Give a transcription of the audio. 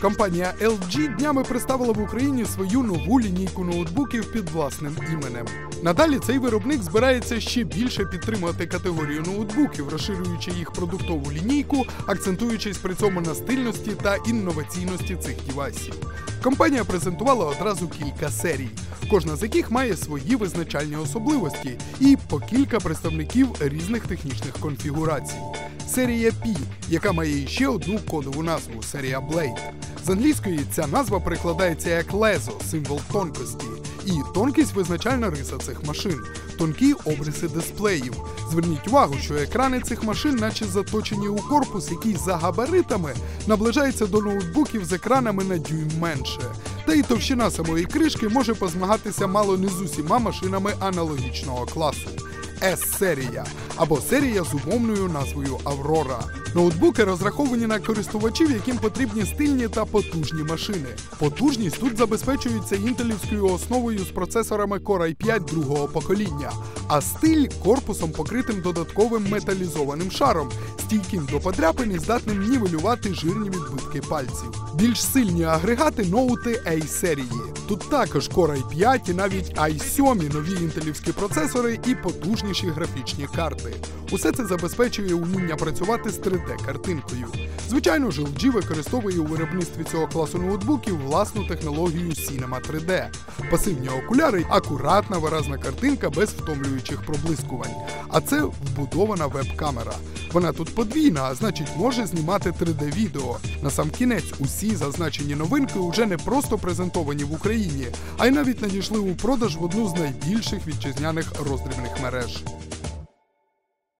Компанія LG днями представила в Україні свою нову лінійку ноутбуків під власним іменем. Надалі цей виробник збирається ще більше підтримувати категорію ноутбуків, розширюючи їх продуктову лінійку, акцентуючись при цьому на стильності та інноваційності цих дівайсів. Компанія презентувала одразу кілька серій, кожна з яких має свої визначальні особливості і по кілька представників різних технічних конфігурацій. Серія P, яка має ще одну кодову назву серія Blade. З англійської ця назва перекладається як лезо, символ тонкості. І тонкість визначальна риса цих машин, тонкі обриси дисплеїв. Зверніть увагу, що екрани цих машин, наче заточені у корпус, який за габаритами наближається до ноутбуків з екранами на дюйм менше. Та й товщина самої кришки може позмагатися мало не з усіма машинами аналогічного класу. S-серія або серія з умовною назвою Аврора. Ноутбуки розраховані на користувачів, яким потрібні стильні та потужні машини. Потужність тут забезпечується інтелівською основою з процесорами Core i5 другого покоління, а стиль корпусом покритим додатковим металізованим шаром, стійким до подряпин і здатним нівелювати жирні відбитки пальців. Більш сильні агрегати ноути A серії. Тут також Core i5 і навіть i7 нові інтелівські процесори і потужніші графічні карти. Усе це забезпечує уміння працювати з 3D-картинкою. Звичайно ж, LG використовує у виробництві цього класу ноутбуків власну технологію Cinema 3D. Пасивні окуляри, акуратна виразна картинка без втомлюючих проблискувань. А це вбудована веб-камера. Вона тут подвійна, а значить може знімати 3D-відео. На сам кінець усі зазначені новинки вже не просто презентовані в Україні, а й навіть надійшли у продаж в одну з найбільших вітчизняних роздрібних мереж.